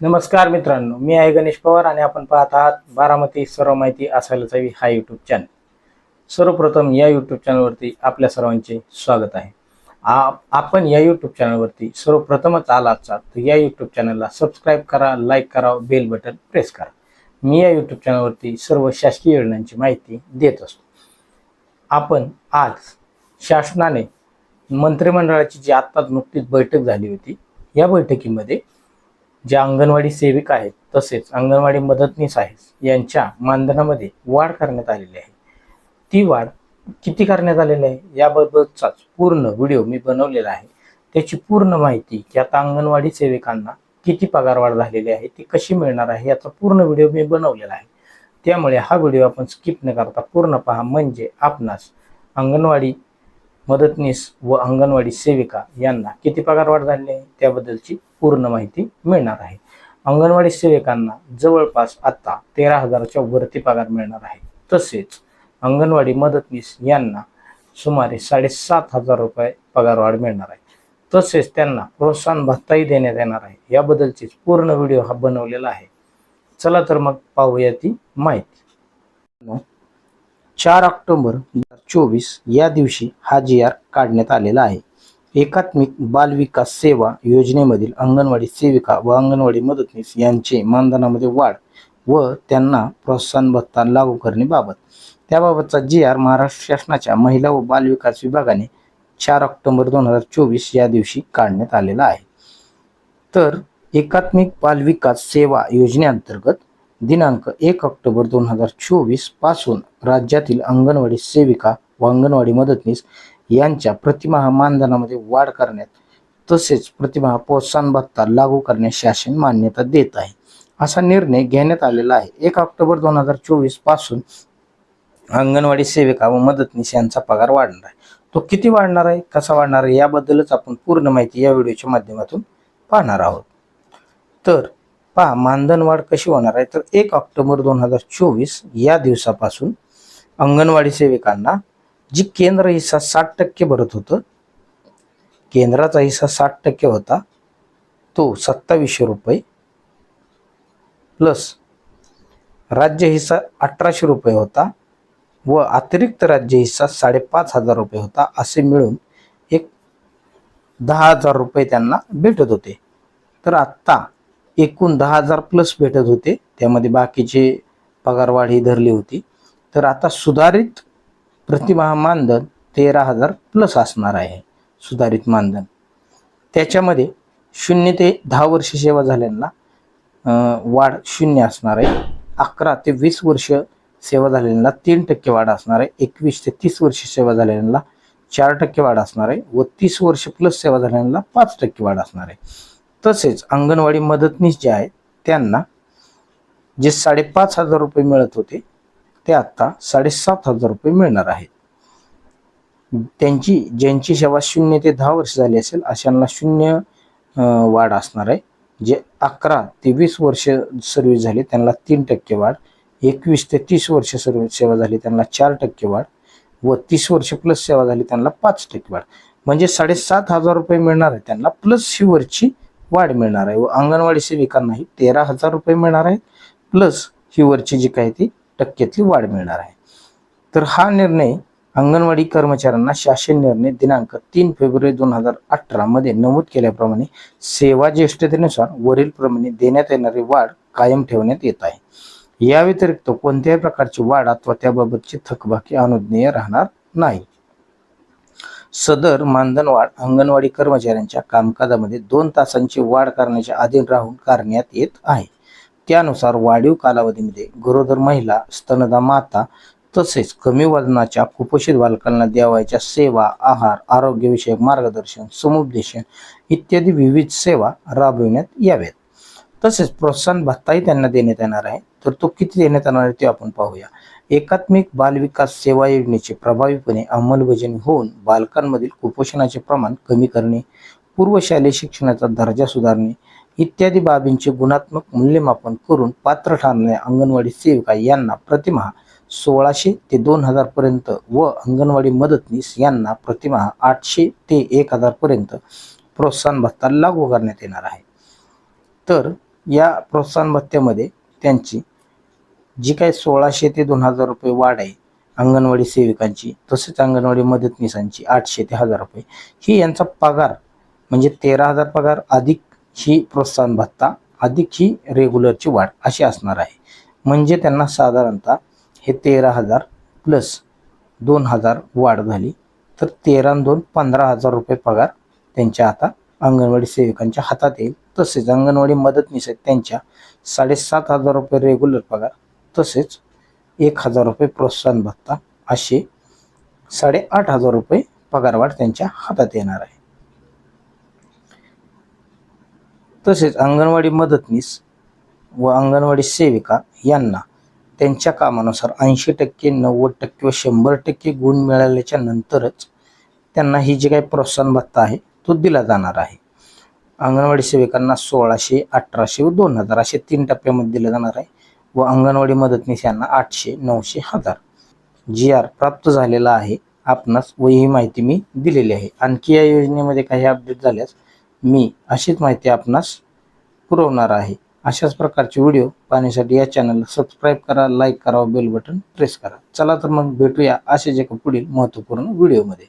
नमस्कार मित्रांनो मी आहे गणेश पवार आणि आपण पाहत आहात बारामती सर्व माहिती असायलाच हवी हा यूट्यूब चॅनल सर्वप्रथम या यूट्यूब चॅनलवरती आपल्या सर्वांचे स्वागत आहे. आ- आपण या यूट्यूब चॅनलवरती सर्वप्रथमच आलात तर या यूट्यूब चॅनलला सबस्क्राईब करा लाईक करा बेल बटन प्रेस करा. मी या यूट्यूब चॅनलवरती सर्व शासकीय योजनांची माहिती देत असतो. आपण आज शासनाने मंत्रिमंडळाची जी आत्ताच नुकतीच बैठक झाली होती या बैठकीमध्ये ज्या अंगणवाडी सेविका आहेत तसेच अंगणवाडी मदतनीस आहेत यांच्या मानधनामध्ये वाढ करण्यात आलेली आहे. ती वाढ किती करण्यात आलेली आहे याबाबतचाच पूर्ण व्हिडिओ मी बनवलेला आहे. त्याची पूर्ण माहिती की आता अंगणवाडी सेविकांना किती पगारवाढ झालेली आहे ती कशी मिळणार आहे याचा पूर्ण व्हिडिओ मी बनवलेला आहे. त्यामुळे हा व्हिडिओ आपण स्किप न करता पूर्ण पहा. म्हणजे आपणास अंगणवाडी मदतनीस व अंगणवाडी सेविका यांना किती पगारवाढ झाली आहे? त्याबद्दलची पूर्ण माहिती मिळणार आहे. अंगणवाडी सेविकांना जवळपास आता तेरा हजाराच्या वरती पगार मिळणार आहे. तसेच अंगणवाडी मदतनीस यांना सुमारे साडेसात हजार रुपये पगारवाढ मिळणार आहे. तसेच त्यांना प्रोत्साहन भत्ताही देण्यात येणार आहे. याबद्दलचीच पूर्ण व्हिडिओ हा बनवलेला आहे. चला तर मग पाहूया ती माहिती. चार ऑक्टोबर दोन हजार चोवीस या दिवशी हा जी आर काढण्यात आलेला आहे. एकात्मिक बाल विकास सेवा योजनेमधील अंगणवाडी सेविका व अंगणवाडी मदतनीस यांचे मानधनामध्ये वाढ व त्यांना प्रोत्साहन भत्ता लागू करण्याबाबत. त्याबाबतचा जी आर महाराष्ट्र शासनाच्या महिला व बालविकास विभागाने चार ऑक्टोबर दोन हजार चोवीस या दिवशी काढण्यात आलेला आहे. तर एकात्मिक बाल विकास सेवा योजनेअंतर्गत दिनांक एक ऑक्टोबर दोन हजार चोवीसपासून राज्यातील अंगणवाडी सेविका व अंगणवाडी मदतनीस यांच्या प्रतिमाह मानधनामध्ये वाढ करण्यात तसेच प्रतिमाह प्रोत्साहन भत्ता लागू करण्यास शासन मान्यता देत आहे. असा निर्णय घेण्यात आलेला आहे. एक ऑक्टोबर दोन हजार चोवीसपासून अंगणवाडी सेविका व मदतनीस यांचा पगार वाढणार आहे. तो किती वाढणार आहे? कसा वाढणार आहे? याबद्दलच आपण पूर्ण माहिती या व्हिडिओच्या माध्यमातून पाहणार आहोत. तर पहा मानधन वाढ कशी होणार आहे? तर एक ऑक्टोबर दोन हजार चोवीस या दिवसापासून अंगणवाडी सेविकांना जी केंद्र हिस्सा साठ टक्के भरत होतं केंद्राचा हिस्सा साठ टक्के होता तो सत्तावीसशे रुपये प्लस राज्य हिस्सा अठराशे रुपये होता व अतिरिक्त राज्य हिस्सा साडेपाच हजार रुपये होता असे मिळून एक दहा हजार रुपये त्यांना भेटत होते. तर आत्ता एकूण दहा हजार प्लस भेटत होते. त्यामध्ये बाकीचे पगारवाढ ही धरली होती. तर आता सुधारित प्रतिभा मानधन तेरा हजार प्लस असणार आहे. सुधारित मानधन. त्याच्यामध्ये शून्य ते दहा वर्ष सेवा झाल्यांना वाढ शून्य असणार आहे. अकरा ते वीस वर्ष सेवा झालेल्यांना तीन टक्के वाढ असणार आहे. एकवीस ते तीस वर्ष सेवा झालेल्यांना चार टक्के वाढ असणार आहे. व तीस वर्ष प्लस सेवा झालेल्यांना पाच टक्के वाढ असणार आहे. तसेच अंगणवाडी मदतनीस जे आहेत त्यांना जे साडेपाच हजार रुपये मिळत होते ते आता साडेसात हजार रुपये मिळणार आहेत. त्यांची ज्यांची सेवा शून्य ते दहा वर्ष झाली असेल अशांना शून्य वाढ असणार आहे. जे अकरा ते वीस वर्ष सर्व्हिस झाली त्यांना तीन टक्के वाढ. एकवीस ते तीस वर्ष सर्व्हिस सेवा झाली त्यांना चार टक्के वाढ. व तीस वर्ष प्लस सेवा झाली त्यांना पाच टक्के वाढ. म्हणजे साडेसात हजार रुपये मिळणार आहे त्यांना प्लस ही वरची वाढ मिळणार आहे. व अंगणवाडी सेविकांनाही तेरा हजार रुपये मिळणार आहेत. प्लस ही वरची जी काही ती टक्क्यातली वाढ मिळणार आहे. तर हा निर्णय अंगणवाडी कर्मचाऱ्यांना शासन निर्णय दिनांक तीन फेब्रुवारी दोन हजार अठरा मध्ये नमूद केल्याप्रमाणे सेवा ज्येष्ठतेनुसार वरील प्रमाणे देण्यात येणारी वाढ कायम ठेवण्यात येत आहे. या व्यतिरिक्त कोणत्याही प्रकारची वाढ अथवा त्याबाबतची थकबाकी अनुज्ञेय राहणार नाही. सदर मानधनवाढ अंगणवाडी कर्मचाऱ्यांच्या कामकाजामध्ये दोन तासांची वाढ करण्याच्या अधीन राहून करण्यात येत आहे त्यानुसार वाढीव कालावधीमध्ये गरोदर महिला स्तनदा माता तसेच कमी वजनाच्या कुपोषित बालकांना द्यावायच्या सेवा आहार आरोग्यविषयक मार्गदर्शन समुपदेशन इत्यादी विविध सेवा राबविण्यात याव्यात. तसेच प्रोत्साहन भत्ताही त्यांना देण्यात येणार आहे. तर तो किती देण्यात येणार आहे ते आपण पाहूया. एकात्मिक बाल विकास सेवा योजनेचे प्रभावीपणे अंमलबजावणी होऊन बालकांमधील कुपोषणाचे प्रमाण कमी करणे पूर्वशालेय शिक्षणाचा दर्जा सुधारणे इत्यादी बाबींचे गुणात्मक मूल्यमापन करून पात्र ठरणाऱ्या अंगणवाडी सेविका यांना प्रतिमाह सोळाशे ते दोन हजारपर्यंत व अंगणवाडी मदतनीस यांना प्रतिमाह आठशे ते एक हजारपर्यंत प्रोत्साहन भत्ता लागू करण्यात येणार आहे. तर या प्रोत्साहन भत्त्यामध्ये त्यांची जी काय सोळाशे ते दोन हजार रुपये वाढ आहे अंगणवाडी सेविकांची तसेच अंगणवाडी मदतनीसांची आठशे ते हजार रुपये. ही यांचा पगार म्हणजे तेरा हजार पगार अधिक ही प्रोत्साहन भत्ता अधिक ही रेग्युलरची वाढ अशी असणार आहे. म्हणजे त्यांना साधारणतः हे तेरा हजार प्लस दोन हजार वाढ झाली तर तेरा दोन पंधरा हजार रुपये पगार त्यांच्या आता अंगणवाडी सेविकांच्या हातात येईल. तसेच अंगणवाडी मदतनीस आहेत त्यांच्या साडेसात हजार रुपये रेग्युलर पगार तसेच एक हजार रुपये प्रोत्साहन भत्ता असे साडेआठ हजार रुपये पगारवाढ त्यांच्या हातात येणार आहे. तसेच अंगणवाडी मदतनीस व अंगणवाडी सेविका यांना त्यांच्या कामानुसार ऐंशी टक्के नव्वद टक्के व शंभर टक्के गुण मिळाल्याच्या नंतरच त्यांना ही जी काही प्रोत्साहन भत्ता आहे तो दिला जाणार आहे. अंगणवाडी सेविकांना सोळाशे अठराशे व दोन हजार असे तीन टप्प्यामध्ये दिले जाणार आहे. व अंगणवाडी मदतनीस यांना आठशे नऊशे हजार. जी आर प्राप्त झालेला आहे. आपणास व ही माहिती मी दिलेली आहे. आणखी या योजनेमध्ये काही अपडेट झाल्यास मी अशीच माहिती आपणास पुरवणार आहे. अशाच प्रकारचे व्हिडिओ पाहण्यासाठी या चॅनलला सबस्क्राईब करा लाईक करा बेल बटन प्रेस करा. चला तर मग भेटूया असेच एका पुढील महत्त्वपूर्ण व्हिडिओमध्ये.